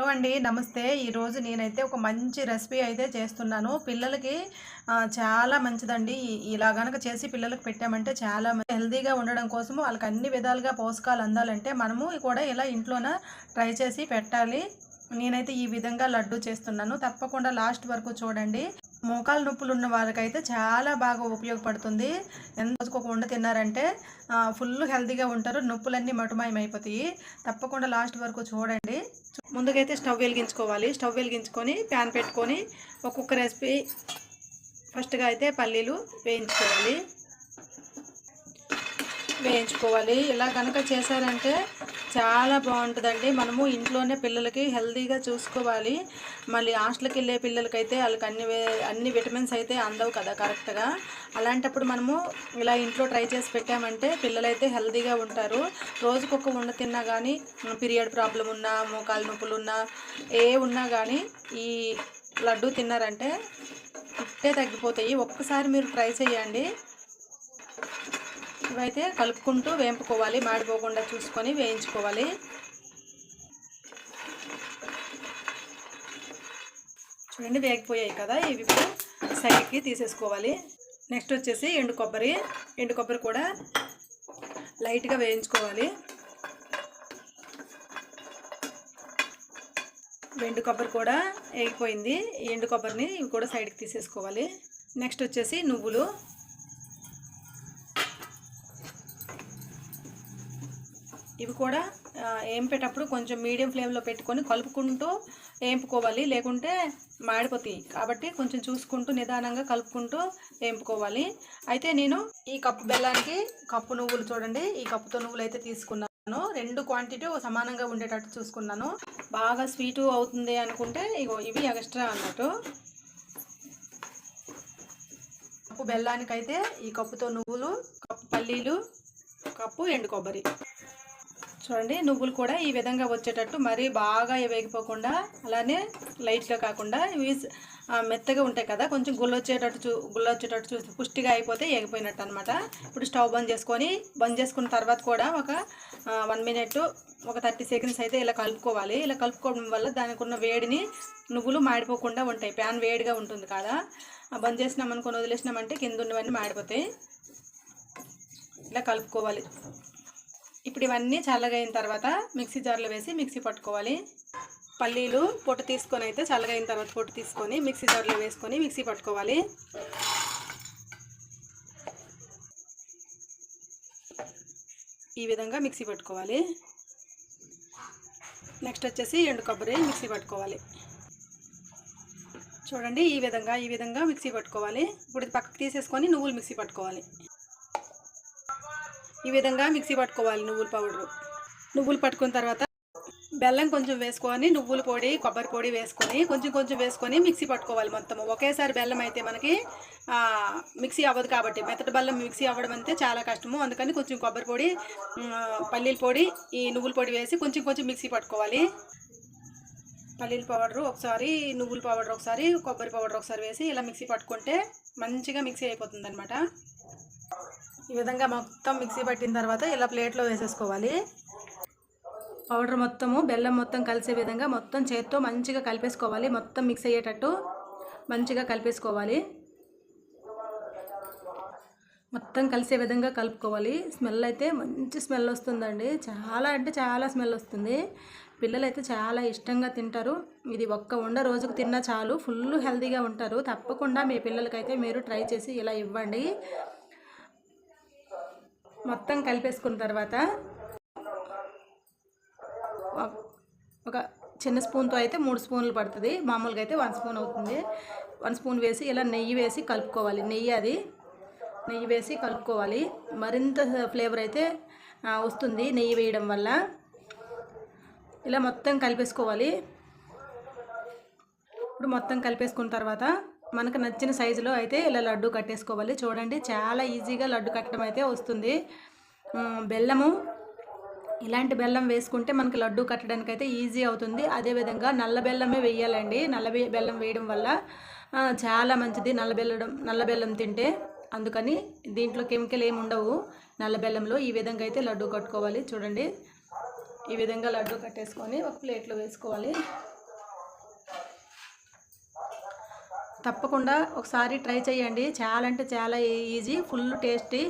Hello అండి నమస్తే. ఈరోజు నేనైతే ఒక మంచి రెసిపీ అయితే చేస్తున్నాను. పిల్లలకి చాలా మంచిదండి. ఇలా గనక చేసి పిల్లలకు పెట్టామంటే చాలా హెల్తీగా ఉండడం కోసం వాళ్ళకి అన్ని విధాలుగా పోషకాలు అందాలంటే మనము కూడా ఇలా ఇంట్లోన ట్రై చేసి పెట్టాలి. నేనైతే ఈ విధంగా లడ్డు చేస్తున్నాను. తప్పకుండా లాస్ట్ వరకు చూడండి. మోకాలు నొప్పులు ఉన్న వాళ్ళకైతే చాలా బాగా ఉపయోగపడుతుంది. ఎంత రోజుకోకుండా తిన్నారంటే ఫుల్ హెల్తీగా ఉంటారు. నొప్పులన్నీ మటుమాయమైపోతాయి. తప్పకుండా లాస్ట్ వరకు చూడండి. ముందుకైతే స్టవ్ వెలిగించుకోవాలి. స్టవ్ వెలిగించుకొని ప్యాన్ పెట్టుకొని ఒక్కొక్క రెసిపీ ఫస్ట్గా అయితే పల్లీలు వేయించుకోవాలి. వేయించుకోవాలి ఇలా కనుక చేశారంటే చాలా బాగుంటుందండి. మనము ఇంట్లోనే పిల్లలకి హెల్తీగా చూసుకోవాలి. మళ్ళీ హాస్టల్కి వెళ్ళే పిల్లలకైతే వాళ్ళకి అన్ని అన్ని విటమిన్స్ అయితే అందవు కదా కరెక్ట్గా. అలాంటప్పుడు మనము ఇలా ఇంట్లో ట్రై చేసి పెట్టామంటే పిల్లలైతే హెల్తీగా ఉంటారు. రోజుకొక ఉండ తిన్నా కానీ పీరియడ్ ప్రాబ్లం ఉన్నా మోకాలు నొప్పులు ఉన్నా ఏ ఉన్నా కానీ ఈ లడ్డు తిన్నారంటే ఇట్టే తగ్గిపోతాయి. ఒక్కసారి మీరు ట్రై చేయండి. ఇవైతే కలుపుకుంటూ వేంపుకోవాలి మాడిపోకుండా చూసుకొని వేయించుకోవాలి. చూడండి వేగిపోయాయి కదా ఇవి ఇప్పుడు సైడ్కి తీసేసుకోవాలి. నెక్స్ట్ వచ్చేసి ఎండు కొబ్బరి ఎండు కొబ్బరి కూడా లైట్గా వేయించుకోవాలి. ఎండు కొబ్బరి కూడా వేగిపోయింది ఈ ఎండు కొబ్బరిని ఇవి కూడా సైడ్కి తీసేసుకోవాలి. నెక్స్ట్ వచ్చేసి నువ్వులు. ఇవి కూడా ఏంపేటప్పుడు కొంచెం మీడియం ఫ్లేమ్లో పెట్టుకొని కలుపుకుంటూ వేంపుకోవాలి లేకుంటే మాడిపోతాయి. కాబట్టి కొంచెం చూసుకుంటూ నిదానంగా కలుపుకుంటూ వేంపుకోవాలి అయితే నేను ఈ కప్పు బెల్లానికి కప్పు నువ్వులు చూడండి. ఈ కప్పుతో నువ్వులు అయితే తీసుకున్నాను. రెండు క్వాంటిటీ సమానంగా ఉండేటట్టు చూసుకున్నాను. బాగా స్వీటు అవుతుంది అనుకుంటే ఇగో ఇవి ఎక్స్ట్రా అన్నట్టు. కప్పు బెల్లానికైతే ఈ కప్పుతో నువ్వులు కప్పు పల్లీలు కప్పు ఎండు కొబ్బరి. చూడండి నువ్వులు కూడా ఈ విధంగా వచ్చేటట్టు మరీ బాగా వేగిపోకుండా అలానే లైట్గా కాకుండా ఇవి మెత్తగా ఉంటాయి కదా కొంచెం గుల్లొచ్చేటట్టు చూ గుల్లొచ్చేటట్టు చూసి పుష్టిగా అయిపోతే ఎగిపోయినట్టు అనమాట ఇప్పుడు స్టవ్ బంద్ చేసుకొని బంద్ చేసుకున్న తర్వాత కూడా ఒక వన్ మినిట్ ఒక థర్టీ సెకండ్స్ అయితే ఇలా కలుపుకోవాలి. ఇలా కలుపుకోవడం వల్ల దానికి ఉన్న వేడిని నువ్వులు మాడిపోకుండా ఉంటాయి. ప్యాన్ వేడిగా ఉంటుంది కదా. బంద్ చేసినామనుకొని వదిలేసినామంటే కింద ఉన్నవన్నీ మాడిపోతాయి. ఇలా కలుపుకోవాలి. ఇప్పుడు ఇవన్నీ చల్లగా అయిన తర్వాత మిక్సీ జార్లో వేసి మిక్సీ పట్టుకోవాలి. పల్లీలు పొట్టు తీసుకొని అయితే చల్లగా అయిన తర్వాత పొట్టు తీసుకొని మిక్సీ జార్లో వేసుకొని మిక్సీ పట్టుకోవాలి. ఈ విధంగా మిక్సీ పట్టుకోవాలి. నెక్స్ట్ వచ్చేసి ఎండు కొబ్బరి మిక్సీ పట్టుకోవాలి. చూడండి ఈ విధంగా ఈ విధంగా మిక్సీ పట్టుకోవాలి. ఇప్పుడు ఇది పక్కకు తీసేసుకొని నువ్వులు మిక్సీ పట్టుకోవాలి. ఈ విధంగా మిక్సీ పట్టుకోవాలి నువ్వుల పౌడరు. నువ్వులు పట్టుకున్న తర్వాత బెల్లం కొంచెం వేసుకొని నువ్వుల పొడి కొబ్బరి పొడి వేసుకొని కొంచెం కొంచెం వేసుకొని మిక్సీ పట్టుకోవాలి మొత్తం ఒకేసారి బెల్లం అయితే మనకి మిక్సీ అవ్వదు కాబట్టి మెత్తటి బెల్లం మిక్సీ అవ్వడం అంటే చాలా కష్టము. అందుకని కొంచెం కొబ్బరి పొడి పల్లీల పొడి ఈ నువ్వుల పొడి వేసి కొంచెం కొంచెం మిక్సీ పట్టుకోవాలి. పల్లీల పౌడర్ ఒకసారి నువ్వుల పౌడర్ ఒకసారి కొబ్బరి పౌడర్ ఒకసారి వేసి ఇలా మిక్సీ పట్టుకుంటే మంచిగా మిక్సీ అయిపోతుంది అనమాట ఈ విధంగా మొత్తం మిక్సీ పట్టిన తర్వాత ఇలా ప్లేట్లో వేసేసుకోవాలి. పౌడర్ మొత్తము బెల్లం మొత్తం కలిసే విధంగా మొత్తం చేత్తో మంచిగా కలిపేసుకోవాలి. మొత్తం మిక్స్ అయ్యేటట్టు మంచిగా కలిపేసుకోవాలి. మొత్తం కలిసే విధంగా కలుపుకోవాలి. స్మెల్ అయితే మంచి స్మెల్ వస్తుందండి. చాలా అంటే చాలా స్మెల్ వస్తుంది. పిల్లలు అయితే చాలా ఇష్టంగా తింటారు. ఇది ఒక్క ఉండ రోజుకు తిన్నా చాలు. ఫుల్ హెల్తీగా ఉంటారు. తప్పకుండా మీ పిల్లలకైతే మీరు ట్రై చేసి ఇలా ఇవ్వండి. మొత్తం కలిపేసుకున్న తర్వాత ఒక- చిన్న స్పూన్తో అయితే మూడు స్పూన్లు పడుతుంది. మామూలుగా అయితే వన్ స్పూన్ అవుతుంది. వన్ స్పూన్ వేసి ఇలా నెయ్యి వేసి కలుపుకోవాలి. నెయ్యి అది. నెయ్యి వేసి కలుపుకోవాలి. మరింత ఫ్లేవర్ అయితే వస్తుంది నెయ్యి వేయడం వల్ల. ఇలా మొత్తం కలిపేసుకోవాలి. ఇప్పుడు మొత్తం కలిపేసుకున్న తర్వాత మనకు నచ్చిన సైజులో అయితే ఇలా లడ్డు కట్టేసుకోవాలి. చూడండి చాలా ఈజీగా లడ్డు కట్టడం అయితే వస్తుంది. బెల్లము ఇలాంటి బెల్లం వేసుకుంటే మనకి లడ్డు కట్టడానికి అయితే ఈజీ అవుతుంది. అదేవిధంగా నల్ల బెల్లమే వేయాలండి. నల్ల బె- బెల్లం వేయడం వల్ల చాలా మంచిది నల్ల బెల్లం నల్ల బెల్లం తింటే. అందుకని దీంట్లో కెమికల్ ఏమి ఉండవు. నల్ల బెల్లంలో ఈ విధంగా అయితే లడ్డు కట్టుకోవాలి. చూడండి ఈ విధంగా లడ్డు కట్టేసుకొని ఒక ప్లేట్లో వేసుకోవాలి. తప్పకుండా ఒకసారి ట్రై చేయండి. చాలా అంటే చాలా ఈజీ ఫుల్ టేస్టీ.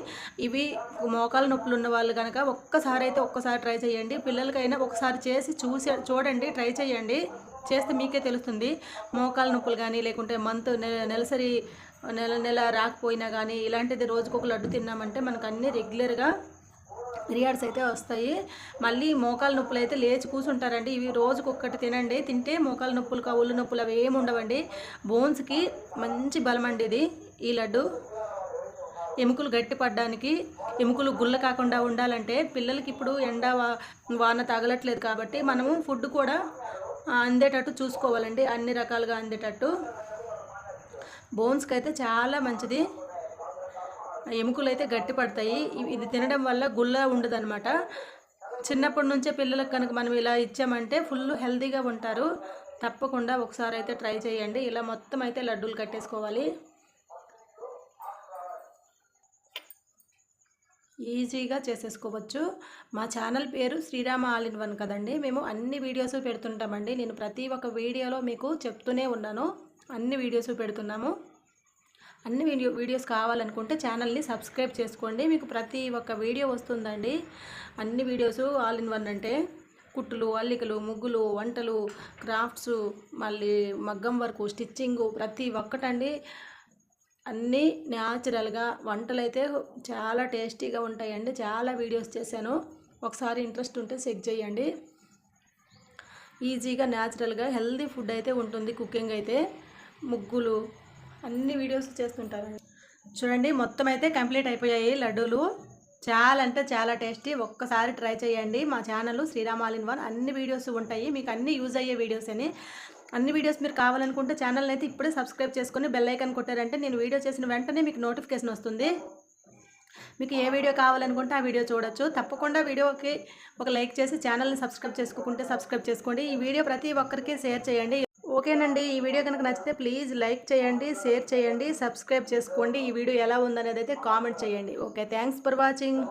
ఇవి మోకాలు నొప్పులు ఉన్న వాళ్ళు కనుక ఒక్కసారి అయితే ఒక్కసారి ట్రై చేయండి. పిల్లలకైనా ఒకసారి చేసి చూసి చూడండి ట్రై చేయండి. చేస్తే మీకే తెలుస్తుంది. మోకాలు నొప్పులు కానీ లేకుంటే మంత్ నెలసరి నెల నెల రాకపోయినా కానీ ఇలాంటిది రోజుకొక లడ్డు తిన్నామంటే మనకు అన్నీ రెగ్యులర్గా పీరియడ్స్ అయితే వస్తాయి. మళ్ళీ మోకాలు నొప్పులు అయితే లేచి కూర్చుంటారండి ఇవి రోజుకు ఒక్కటి తినండి. తింటే మోకాలు నొప్పులు కవుళ్ళు నొప్పులు అవి ఏమి ఉండవండి. బోన్స్కి మంచి బలం అండి ఇది. ఈ లడ్డు ఎముకలు గట్టిపడడానికి ఎముకలు గుల్ల కాకుండా ఉండాలంటే పిల్లలకి ఇప్పుడు ఎండ వాన తగలట్లేదు కాబట్టి మనము ఫుడ్ కూడా అందేటట్టు చూసుకోవాలండి. అన్ని రకాలుగా అందేటట్టు. బోన్స్కి అయితే చాలా మంచిది. ఎముకలు అయితే గట్టి పడతాయి. ఇది తినడం వల్ల గుల్ల ఉండదన్నమాట. చిన్నప్పటి నుంచే పిల్లలకు కనుక మనం ఇలా ఇచ్చామంటే ఫుల్ హెల్తీగా ఉంటారు. తప్పకుండా ఒకసారి అయితే ట్రై చేయండి. ఇలా మొత్తం అయితే లడ్డూలు కట్టేసుకోవాలి. ఈజీగా చేసేసుకోవచ్చు. మా ఛానల్ పేరు శ్రీరామ ఆల్ ఇన్ వన్ కదండి. మేము అన్ని వీడియోస్ పెడుతుంటామండి. నేను ప్రతి ఒక్క వీడియోలో మీకు చెప్తూనే ఉన్నాను. అన్ని వీడియోస్ పెడుతున్నాము. అన్ని వీడియో వీడియోస్ కావాలనుకుంటే ఛానల్ని సబ్స్క్రైబ్ చేసుకోండి. మీకు ప్రతి ఒక్క వీడియో వస్తుందండి. అన్ని వీడియోస్ ఆల్ ఇన్ వన్ అంటే కుట్టులు అల్లికలు ముగ్గులు వంటలు క్రాఫ్ట్స్ మళ్ళీ మగ్గం వర్క్ స్టిచ్చింగు ప్రతి ఒక్కటండి. అన్నీ న్యాచురల్గా వంటలు అయితే చాలా టేస్టీగా ఉంటాయండి. చాలా వీడియోస్ చేశాను. ఒకసారి ఇంట్రెస్ట్ ఉంటే చెక్ చేయండి. ఈజీగా న్యాచురల్గా హెల్దీ ఫుడ్ అయితే ఉంటుంది కుకింగ్ అయితే. ముగ్గులు అన్ని వీడియోస్ చేస్తుంటారండి చూడండి మొత్తం అయితే కంప్లీట్ అయిపోయాయి లడ్డూలు. చాలా అంటే చాలా టేస్టీ ఒక్కసారి ట్రై చేయండి. మా ఛానల్ శ్రీరామాలిన్ వన్ అన్ని వీడియోస్ ఉంటాయి. మీకు అన్ని యూజ్ అయ్యే వీడియోస్ అని. అన్ని వీడియోస్ మీరు కావాలనుకుంటే ఛానల్ అయితే ఇప్పుడే సబ్స్క్రైబ్ చేసుకొని బెల్ ఐకన్ కొట్టారంటే నేను వీడియో చేసిన వెంటనే మీకు నోటిఫికేషన్ వస్తుంది. మీకు ఏ వీడియో కావాలనుకుంటే ఆ వీడియో చూడొచ్చు. తప్పకుండా వీడియోకి ఒక లైక్ చేసి ఛానల్ని సబ్స్క్రైబ్ చేసుకోకుంటే సబ్స్క్రైబ్ చేసుకోండి. ఈ వీడియో ప్రతి ఒక్కరికి షేర్ చేయండి. ఓకేనండి. ఈ వీడియో కనుక నచ్చితే ప్లీజ్ లైక్ చేయండి షేర్ చేయండి సబ్స్క్రైబ్ చేసుకోండి. ఈ వీడియో ఎలా ఉందనేది అయితే కామెంట్ చేయండి. Okay thanks for watching.